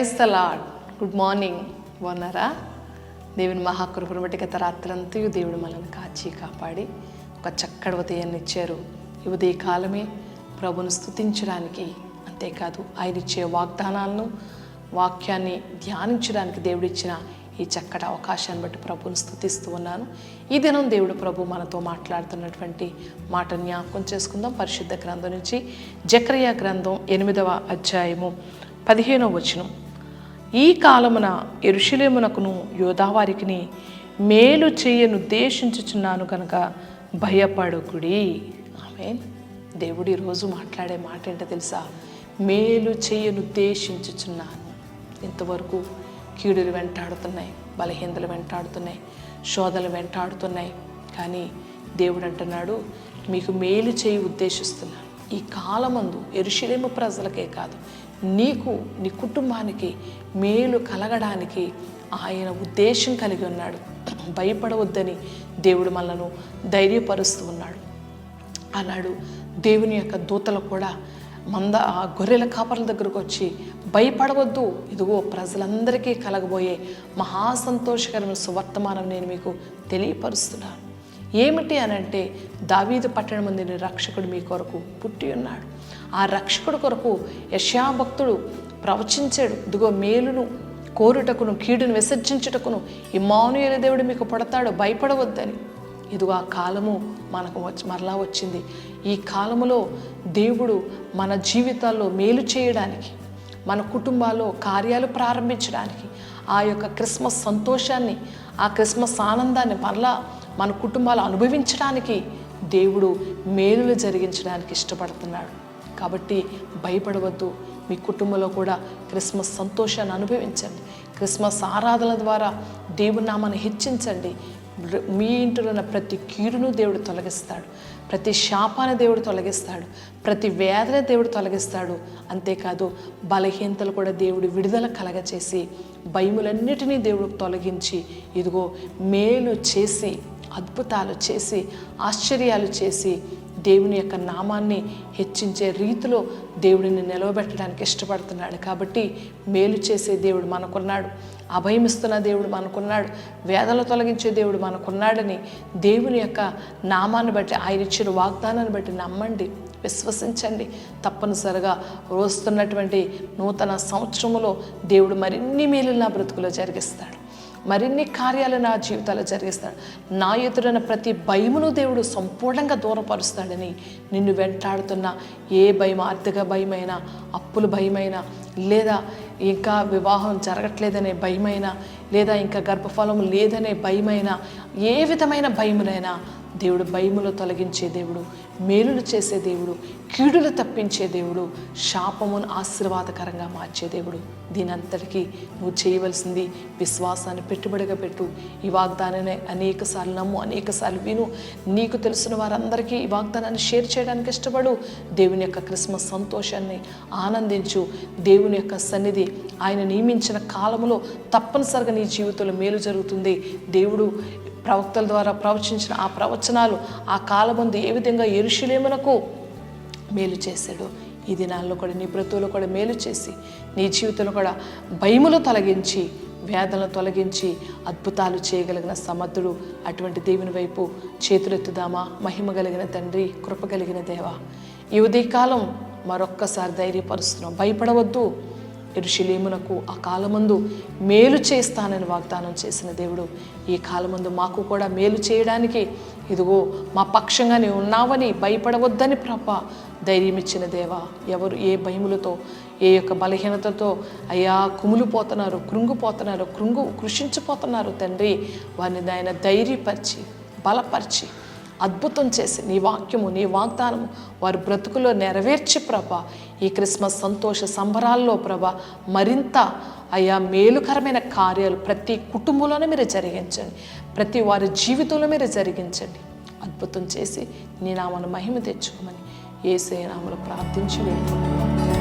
Praise the lord good morning. బాగున్నారా? దేవుని మహాకృపను బట్టి గత రాత్రంతయు దేవుడు మనల్ని కాచి కాపాడి ఒక చక్కటి ఉదయాన్ని ఇచ్చారు. ఈ ఉదయ కాలమే ప్రభును స్థుతించడానికి అంతేకాదు ఆయన ఇచ్చే వాగ్దానాలను వాక్యాన్ని ధ్యానించడానికి దేవుడిచ్చిన ఈ చక్కటి అవకాశాన్ని బట్టి ప్రభుని స్థుతిస్తూ ఉన్నాను. ఈ దినం దేవుడు ప్రభు మనతో మాట్లాడుతున్నటువంటి మాట జ్ఞాపకం చేసుకుందాం. పరిశుద్ధ గ్రంథం నుంచి జక్రయ గ్రంథం ఎనిమిదవ అధ్యాయము పదిహేనవ వచనం. ఈ కాలమున ఎరుషులేమునకును యోధావారికిని మేలు చేయనుద్దేశించుచున్నాను కనుక భయపడుకుడి. ఆమె దేవుడు ఈరోజు మాట్లాడే మాట ఏంటో తెలుసా? మేలు చేయనుద్దేశించుచున్నాను ఇంతవరకు కీడులు వెంటాడుతున్నాయి బలహీనతలు వెంటాడుతున్నాయి శోధనలు వెంటాడుతున్నాయి. కానీ దేవుడు అంటున్నాడు మీకు మేలు చేయి ఉద్దేశిస్తున్నాను. ఈ కాలమందు ఎరుషులేము ప్రజలకే కాదు నీకు నీ కుటుంబానికి మేలు కలగడానికి ఆయన ఉద్దేశం కలిగి ఉన్నాడు. భయపడవద్దని దేవుడు మనను ధైర్యపరుస్తూ ఉన్నాడు. అన్నాడు. దేవుని యొక్క దూతలు కూడా మంద ఆ గొర్రెల కాపర్ల దగ్గరకు వచ్చి భయపడవద్దు. ఇదిగో ప్రజలందరికీ కలగబోయే మహా సంతోషకరమైన సువర్తమానం నేను మీకు తెలియపరుస్తున్నాను. ఏమిటి అని అంటే దావీదు పట్టణం అందిన రక్షకుడు మీ కొరకు పుట్టి ఉన్నాడు. ఆ రక్షకుడు కొరకు యశాభక్తుడు ప్రవచించాడు. ఇదిగో మేలును కోరుటకును కీడును విసర్జించుటకును ఇమానుయల దేవుడు మీకు పడతాడు భయపడవద్దని. ఇదిగో ఆ కాలము మనకు వచ్చి మరలా వచ్చింది. ఈ కాలములో దేవుడు మన జీవితాల్లో మేలు చేయడానికి మన కుటుంబాల్లో కార్యాలు ప్రారంభించడానికి ఆ యొక్క క్రిస్మస్ సంతోషాన్ని ఆ క్రిస్మస్ ఆనందాన్ని మరలా మన కుటుంబాలు అనుభవించడానికి దేవుడు మేలులు జరిగించడానికి ఇష్టపడుతున్నాడు. కాబట్టి భయపడవద్దు. మీ కుటుంబంలో కూడా క్రిస్మస్ సంతోషాన్ని అనుభవించండి. క్రిస్మస్ ఆరాధన ద్వారా దేవుని నామాన్ని హెచ్చించండి. మీ ఇంటిలో ఉన్న ప్రతి కీడును దేవుడు తొలగిస్తాడు. ప్రతి శాపాన్ని దేవుడు తొలగిస్తాడు ప్రతి వేదన దేవుడు తొలగిస్తాడు. అంతేకాదు బలహీనతలు కూడా దేవుడు విడుదల కలగచేసి భయములన్నిటినీ దేవుడు తొలగించి ఇదిగో మేలు చేసి అద్భుతాలు చేసి ఆశ్చర్యాలు చేసి దేవుని యొక్క నామాన్ని హెచ్చించే రీతిలో దేవుడిని నిలవబెట్టడానికి ఇష్టపడుతున్నాడు. కాబట్టి మేలు చేసే దేవుడు మనకున్నాడు. అభయమిస్తున్న దేవుడు మనకున్నాడు. వేదలు తొలగించే దేవుడు మనకున్నాడని దేవుని యొక్క నామాన్ని బట్టి ఆయన ఇచ్చిన వాగ్దానాన్ని బట్టి నమ్మండి విశ్వసించండి. తప్పనిసరిగా వస్తున్నటువంటి నూతన సంవత్సరములో దేవుడు మరిన్ని మేలు నా బ్రతుకులో జరిగిస్తాడు. మరిన్ని కార్యాలు నా జీవితాల్లో జరిగిస్తాడు. నా ఎదురైన ప్రతి భయమును దేవుడు సంపూర్ణంగా దూరపరుస్తాడని నిన్ను వెంటాడుతున్న ఏ భయం ఆర్థిక భయమైనా అప్పుల భయమైనా లేదా ఇంకా వివాహం జరగట్లేదనే భయమైనా లేదా ఇంకా గర్భఫలం లేదనే భయమైనా ఏ విధమైన భయమునైనా దేవుడు భయములు తొలగించే దేవుడు మేలులు చేసే దేవుడు కీడులు తప్పించే దేవుడు శాపమును ఆశీర్వాదకరంగా మార్చే దేవుడు. దీనంతటికీ నువ్వు చేయవలసింది విశ్వాసాన్ని పెట్టుబడిగా పెట్టు. ఈ వాగ్దానాన్ని అనేక సార్లు నమ్ము అనేక సార్లు విను. నీకు తెలిసిన వారందరికీ ఈ వాగ్దానాన్ని షేర్ చేయడానికి ఇష్టపడు. దేవుని యొక్క క్రిస్మస్ సంతోషాన్ని ఆనందించు. దేవుని యొక్క సన్నిధి ఆయన నియమించిన కాలంలో తప్పనిసరిగా నీ జీవితంలో మేలు జరుగుతుంది. దేవుడు ప్రవక్తల ద్వారా ప్రవచించిన ఆ ప్రవచనాలు ఆ కాలమందు ఏ విధంగా ఎరుషులేమునకు మేలు చేశాడు ఈ దినాల్లో కూడా నీ బ్రతువులు కూడా మేలు చేసి నీ జీవితంలో కూడా భయములు తొలగించి వేదనలు తొలగించి అద్భుతాలు చేయగలిగిన సమర్థుడు అటువంటి దేవుని వైపు చేతులెత్తుదామా? మహిమ కలిగిన తండ్రి కృప కలిగిన దేవ. ఈ ఉదయకాలం మరొక్కసారి ధైర్యపరుస్తున్నాం. భయపడవద్దు. ఎరుషులేమునకు ఆ కాలమందు మేలు చేస్తానని వాగ్దానం చేసిన దేవుడు ఈ కాలమందు మాకు కూడా మేలు చేయడానికి ఇదిగో మా పక్షంగా నీవు ఉన్నావని భయపడవద్దని ప్రభ ధైర్యం ఇచ్చిన దేవా ఎవరు ఏ భయములతో ఏ యొక్క బలహీనతతో అయ్యా కుమిలిపోతున్నారు కృంగిపోతున్నారు కృంగు కృషించిపోతున్నారు తండ్రి వారిని ఆయన ధైర్యపరిచి బలపరిచి అద్భుతం చేసి నీ వాక్యము నీ వాగ్దానము వారి బ్రతుకులో నెరవేర్చి ప్రభ ఈ క్రిస్మస్ సంతోష సంబరాల్లో ప్రభ మరింత అయ్యా మేలుకరమైన కార్యాలు ప్రతి కుటుంబంలోనే మీరు జరిగించండి. ప్రతి వారి జీవితంలో మీరు జరిగించండి. అద్భుతం చేసి నీ నామను మహిమ తెచ్చుకోమని ఏసే నామలు ప్రార్థించి వేడుకుంటున్నాను